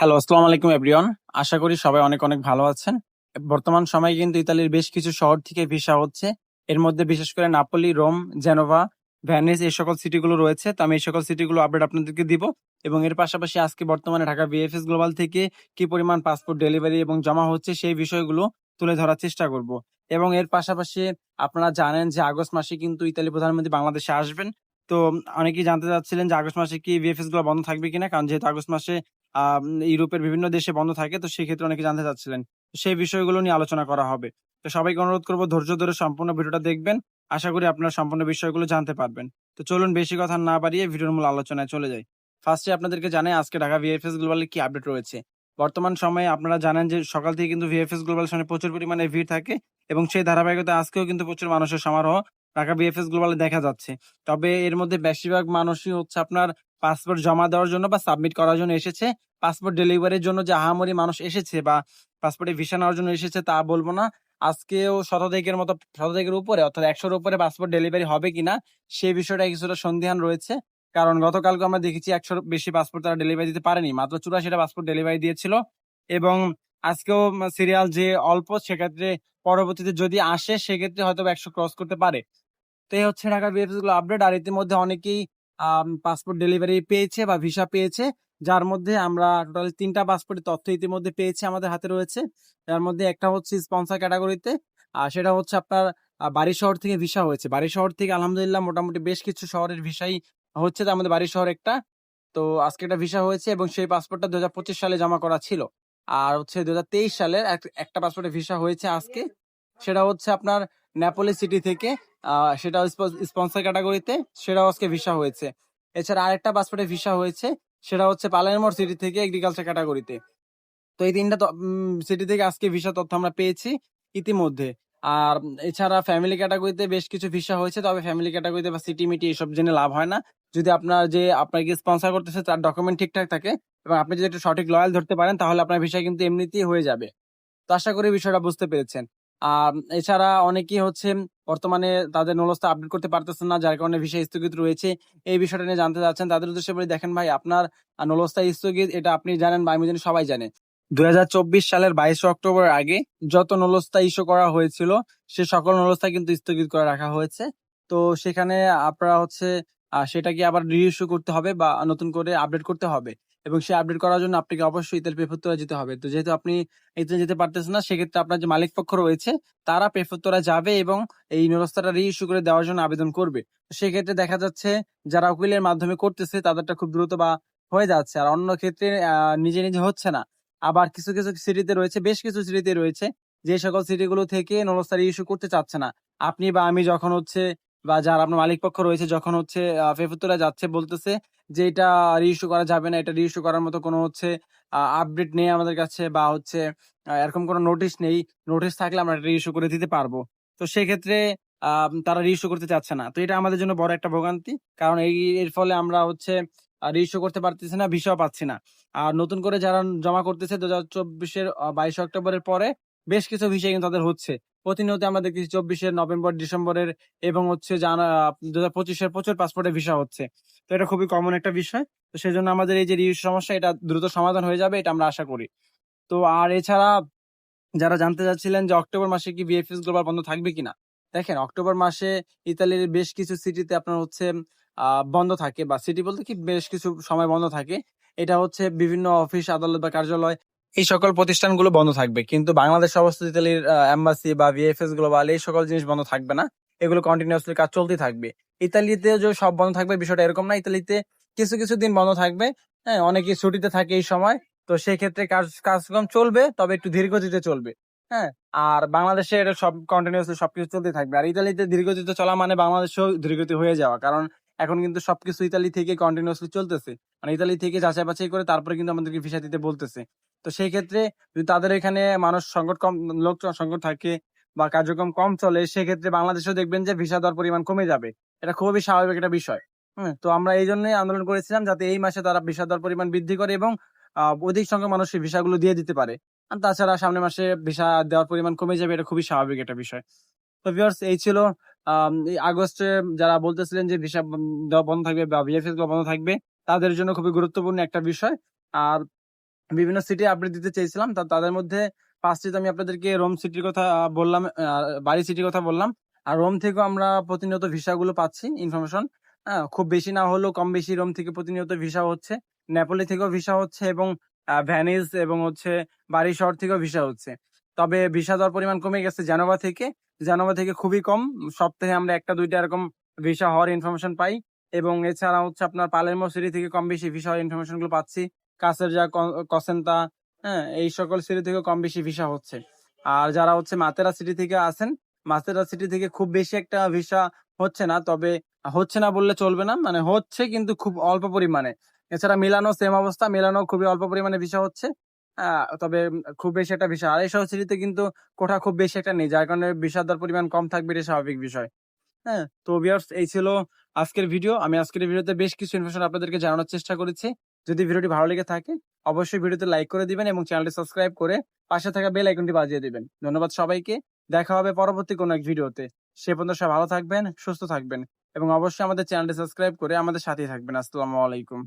Hello আসসালামু আলাইকুম everyone আশা করি সবাই অনেক অনেক ভালো আছেন। বর্তমান সময়ে কিন্তু ইতালির বেশ কিছু শহর থেকে ভিসা হচ্ছে। এর মধ্যে বিশেষ করে নাপোলি রোম জেনোভা ভ্যানিস এই সকল সিটিগুলো রয়েছে। তো আমি এই সকল সিটিগুলো আপডেট আপনাদেরকে দিব এবং এর পাশাপাশি আজকে বর্তমানে ঢাকা বিএফএস গ্লোবাল থেকে কি পরিমাণ পাসপোর্ট ডেলিভারি এবং জমা হচ্ছে সেই বিষয়গুলো তুলে ধরার চেষ্টা করব। এবং এর পাশাপাশি আপনারা জানেন যে আগস্ট মাসে কিন্তু ইতালি প্রধানমন্ত্রী বাংলাদেশে আসবেন। তো অনেকেই জানতে চাচ্ছিলেন যে আগস্ট মাসে কি বিএফএসগুলো বন্ধ থাকবে কিনা? কারণ যেহেতু আগস্ট মাসে ইউরোপের বিভিন্ন দেশে বন্ধ থাকে, তো সেই ক্ষেত্রে অনেকে জানতে চাচ্ছিলেন। সেই বিষয়গুলো নিয়ে আলোচনা করা হবে। তো সবাইকে অনুরোধ করব, ধৈর্য ধরে সম্পূর্ণ ভিডিওটা দেখবেন। আশা করি আপনারা সম্পূর্ণ বিষয়গুলো জানতে পারবেন। তো চলুন বেশি কথা না বাড়িয়ে ভিডিওর মূল আলোচনায় চলে যাই। ফার্স্টে আপনাদেরকে জানাই, আজকে ঢাকা ভিএফএস গ্লোবালে কি আপডেট রয়েছে? বর্তমান সময়ে আপনারা জানেন যে সকাল থেকে কিন্তু ভিএফএস গ্লোবাল সামনে প্রচুর পরিমাণে ভিড় থাকে এবং সেই ধারাবাহিকতা আজকেও কিন্তু প্রচুর মানুষের সমারোহ ঢাকা বিএফএস গ্লোবালে দেখা যাচ্ছে। তবে এর মধ্যে বেশিরভাগ মানুষই হচ্ছে আপনার পাসপোর্ট জমা দেওয়ার জন্য বা সাবমিট করার জন্য এসেছে। পাসপোর্ট ডেলিভারির জন্য যে আহামরি মানুষ এসেছে বা পাসপোর্টে ভিসা নেওয়ার জন্য এসেছে তা বলব না। আজকেও শতাধিকের মতো শতাধিকের উপরে অর্থাৎ একশোর উপরে পাসপোর্ট ডেলিভারি হবে কিনা সেই বিষয়টা কিছুটা সন্দিহান রয়েছে। কারণ গতকালকে আমরা দেখেছি একশোর বেশি পাসপোর্ট তারা ডেলিভারি দিতে পারেনি, মাত্র চুরাশিটা পাসপোর্ট ডেলিভারি দিয়েছিল। এবং আজকেও সিরিয়াল যে অল্প, সেক্ষেত্রে পরবর্তীতে যদি আসে, সেক্ষেত্রে হয়তো একশো ক্রস করতে পারে। তো এই হচ্ছে ঢাকার বিএফএসগুলো আপডেট আর ইতিমধ্যে অনেকেই পাসপোর্ট ডেলিভারি পেয়েছে বা ভিসা পেয়েছে, যার মধ্যে আমরা টোটাল তিনটা পাসপোর্টের তথ্য ইতিমধ্যে পেয়েছি আমাদের হাতে রয়েছে। যার মধ্যে একটা হচ্ছে স্পন্সর ক্যাটাগরিতে আর সেটা হচ্ছে আপনার বাড়ি শহর থেকে ভিসা হয়েছে। বাড়ি শহর থেকে আলহামদুলিল্লাহ মোটামুটি বেশ কিছু শহরের ভিসাই হচ্ছে মধ্যে বাড়ি শহর একটা। তো আজকে একটা ভিসা হয়েছে এবং সেই পাসপোর্টটা দু হাজার পঁচিশ সালে জমা করা ছিল। আর হচ্ছে দু হাজার তেইশ সালের এক- একটা পাসপোর্টের ভিসা হয়েছে আজকে। সেটা হচ্ছে আপনার নেপোলি সিটি থেকে সেটা স্পন্সর ক্যাটাগরিতে সেটাও আজকে ভিসা হয়েছে। এছাড়া আরেকটা পাসপোর্টে ভিসা হয়েছে, সেটা হচ্ছে পালাইমোর সিটি থেকে এগ্রিকালচার ক্যাটাগরিতে তো এই তিনটা সিটি থেকে আজকে ভিসা তথ্য আমরা পেয়েছি ইতিমধ্যে। আর এছাড়া ফ্যামিলি ক্যাটাগরিতে বেশ কিছু ভিসা হয়েছে, তবে ফ্যামিলি ক্যাটাগরিতে বা সিটি মিটি এসব জেনে লাভ হয় না। যদি আপনার যে আপনাকে স্পন্সর করতেছে, তার ডকুমেন্ট ঠিকঠাক থাকে, এবং আপনি যদি একটু সঠিক লয়াল ধরতে পারেন, তাহলে আপনার ভিসা কিন্তু এমনিতেই হয়ে যাবে। তো আশা করি বিষয়টা বুঝতে পেরেছেন। আর এছাড়া অনেকেই হচ্ছে বর্তমানে তাদের নলস্তা আপডেট করতে পারতেছেন না, যার কারণে ভিসা স্থগিত রয়েছে। এই বিষয়টা নিয়ে জানতে চাচ্ছেন, তাদের উদ্দেশ্যে বলে, দেখেন ভাই, আপনার নলস্তা স্থগিত, এটা আপনি জানেন বা আমি জানি, সবাই জানে। চব্বিশ সালের বাইশে অক্টোবর আগে যত নলস্তা ইস্যু করা হয়েছিল, সে সকল নলস্তা কিন্তু স্থগিত করে রাখা হয়েছে। তো সেখানে আপনারা হচ্ছে সেটাকে আবার রিইস্যু করতে হবে বা নতুন করে আপডেট করতে হবে। এবং সে আপডেট করার জন্য আপনাকে অবশ্যই ইতেল প্রেফেক্টরে যেতে হবে। তো যেহেতু আপনি এতে যেতে পারতেছেন না, সেক্ষেত্রে আপনার যে মালিক পক্ষ রয়েছে, তারা প্রেফেক্টরা যাবে এবং এই নলস্তাটা রিইস্যু করে দেওয়ার জন্য আবেদন করবে। তো সেক্ষেত্রে দেখা যাচ্ছে যারা উকিলের মাধ্যমে করতেছে, তাদেরটা খুব দ্রুত বা হয়ে যাচ্ছে। আর অন্য ক্ষেত্রে নিজে নিজে হচ্ছে না। আবার কিছু কিছু সিটিতে রয়েছে, বেশ কিছু সিটিতে রয়েছে, যে সকল সিটিগুলো থেকে নলস্তা রিইস্যু করতে চাচ্ছে না। আপনি বা আমি যখন হচ্ছে বা যারা আপনার মালিক পক্ষ রয়েছে যখন হচ্ছে ফেফুতরা যাচ্ছে বলতেছে যে এটা রিইস্যু করা যাবে না, এটা রিইস্যু করার মতো কোনো হচ্ছে আপডেট নেই আমাদের কাছে বা হচ্ছে এরকম কোনো নোটিশ নেই। নোটিশ থাকলে আমরা এটা রিইস্যু করে দিতে পারব। তো সেক্ষেত্রে তারা রিইস্যু করতে চাচ্ছে না। তো এটা আমাদের জন্য বড় একটা ভোগান্তি। কারণ এই, এর ফলে আমরা হচ্ছে রিইস্যু করতে পারতেছি না, ভিসাও পাচ্ছি না। আর নতুন করে যারা জমা করতেছে দু হাজার চব্বিশের বাইশে অক্টোবরের পরে বেশ কিছু ভিসা কিন্তু তাদের হচ্ছে। প্রতিনিয়ত আমরা দেখছি চব্বিশের নভেম্বর, ডিসেম্বরের এবং হচ্ছে জানা দু হাজার পঁচিশের প্রচুর পাসপোর্টের ভিসা হচ্ছে। তো এটা খুবই কমন একটা বিষয়। তো সেই জন্য আমাদের এই যে সমস্যা, এটা দ্রুত সমাধান হয়ে যাবে, এটা আমরা আশা করি। তো আর এছাড়া যারা জানতে চাচ্ছিলেন যে অক্টোবর মাসে কি বিএফএস গ্লোবাল বন্ধ থাকবে কিনা, দেখেন, অক্টোবর মাসে ইতালির বেশ কিছু সিটিতে আপনার হচ্ছে বন্ধ থাকে বা সিটি বলতে কি বেশ কিছু সময় বন্ধ থাকে। এটা হচ্ছে বিভিন্ন অফিস আদালত বা কার্যালয় এই সকল প্রতিষ্ঠানগুলো বন্ধ থাকবে। কিন্তু বাংলাদেশ অবস্থিত ইতালির এম্বাসি বা ভিএফএস গ্লোবাল এই সকল জিনিস বন্ধ থাকবে না। এগুলো কন্টিনিউয়াসলি কাজ চলতেই থাকবে। ইতালিতে যে সব বন্ধ থাকবে, বিষয়টা এরকম না। ইতালিতে কিছু কিছু দিন বন্ধ থাকবে। হ্যাঁ অনেকে ছুটিতে থাকে এই সময়। তো সেক্ষেত্রে কাজ, কাজকর্ম চলবে, তবে একটু ধীর গতিতে চলবে। হ্যাঁ আর বাংলাদেশে এটা সব কন্টিনিউসলি সবকিছু চলতে থাকবে। আর ইতালিতে ধীরগতিতে চলা মানে বাংলাদেশেও ধীরগতি হয়ে যাওয়া। কারণ এখন কিন্তু সবকিছু ইতালি থেকে কন্টিনিউসলি চলতেছে। মানে ইতালি থেকে যাচাই বাছাই করে তারপরে কিন্তু আমাদেরকে ভিসা দিতে বলতেছে। তো সেই ক্ষেত্রে যদি তাদের এখানে মানুষ সংকট কম লোক সংকট থাকে বা কার্যক্রম কম চলে সেক্ষেত্রে বাংলাদেশেও দেখবেন যে ভিসা দেওয়ার পরিমাণ কমে যাবে। এটা খুবই স্বাভাবিক একটা বিষয় তো আমরা এই জন্যই আন্দোলন করেছিলাম যাতে এই মাসে তারা ভিসা দেওয়ার পরিমাণ বৃদ্ধি করে এবং অধিক সংখ্যক মানুষ এই ভিসাগুলো দিয়ে দিতে পারে। আর তাছাড়া সামনের মাসে ভিসা দেওয়ার পরিমাণ কমে যাবে, এটা খুবই স্বাভাবিক একটা বিষয়। তো ভিউয়ার্স এই ছিল আগস্টে যারা বলতেছিলেন যে ভিসা দেওয়া বন্ধ থাকবে বা ভিএফএস বন্ধ থাকবে, তাদের জন্য খুবই গুরুত্বপূর্ণ একটা বিষয়। আর বিভিন্ন সিটি আপডেট দিতে চেয়েছিলাম। তা তাদের মধ্যে পাঁচটিতে আমি আপনাদেরকে রোম সিটির কথা বললাম বাড়ি সিটির কথা বললাম। আর রোম থেকেও আমরা প্রতিনিয়ত ভিসাগুলো পাচ্ছি ইনফরমেশন হ্যাঁ খুব বেশি না হলেও কম বেশি রোম থেকে প্রতিনিয়ত ভিসা হচ্ছে। নেপোলি থেকেও ভিসা হচ্ছে এবং ভ্যানিস এবং হচ্ছে বাড়ি শহর থেকেও ভিসা হচ্ছে। তবে ভিসা দেওয়ার পরিমাণ কমে গেছে জানোভা থেকে। জানোভা থেকে খুবই কম। সপ্তাহে আমরা একটা দুইটা এরকম ভিসা হওয়ার ইনফরমেশন পাই। এবং এছাড়া হচ্ছে আপনার পালেরমো সিটি থেকে কম বেশি ভিসা হওয়ার ইনফরমেশনগুলো পাচ্ছি। কাসের যা কসেন্তা হ্যাঁ এই সকল সিটি থেকে কম বেশি ভিসা হচ্ছে। আর যারা হচ্ছে মাতেরা সিটি থেকে আসেন মাতেরা সিটি থেকে খুব বেশি একটা ভিসা হচ্ছে না, তবে হচ্ছে না বললে চলবে না মানে হচ্ছে কিন্তু খুব অল্প পরিমাণে। এছাড়া মিলানো সেম অবস্থা মিলানো খুবই অল্প পরিমাণে ভিসা হচ্ছে তবে খুব বেশি একটা ভিসা আর এইসব সিটিতে কিন্তু কোঠা খুব বেশি একটা নেই, যার কারণে ভিসা দেওয়ার পরিমাণ কম থাকবে, এটা স্বাভাবিক বিষয়। হ্যাঁ তো ভিউয়ার্স এই ছিল আজকের ভিডিও আমি আজকের ভিডিওতে বেশ কিছু ইনফরমেশন আপনাদেরকে জানানোর চেষ্টা করেছি। যদি ভিডিওটি ভালো লেগে থাকে, অবশ্যই ভিডিওতে লাইক করে দিবেন এবং চ্যানেলটি সাবস্ক্রাইব করে পাশে থাকা বেল আইকনটি বাজিয়ে দিবেন। ধন্যবাদ সবাইকে। দেখা হবে পরবর্তী কোনো এক ভিডিওতে। সে পর্যন্ত সবাই ভালো থাকবেন, সুস্থ থাকবেন এবং অবশ্যই আমাদের চ্যানেলটি সাবস্ক্রাইব করে আমাদের সাথেই থাকবেন। আসসালামু আলাইকুম।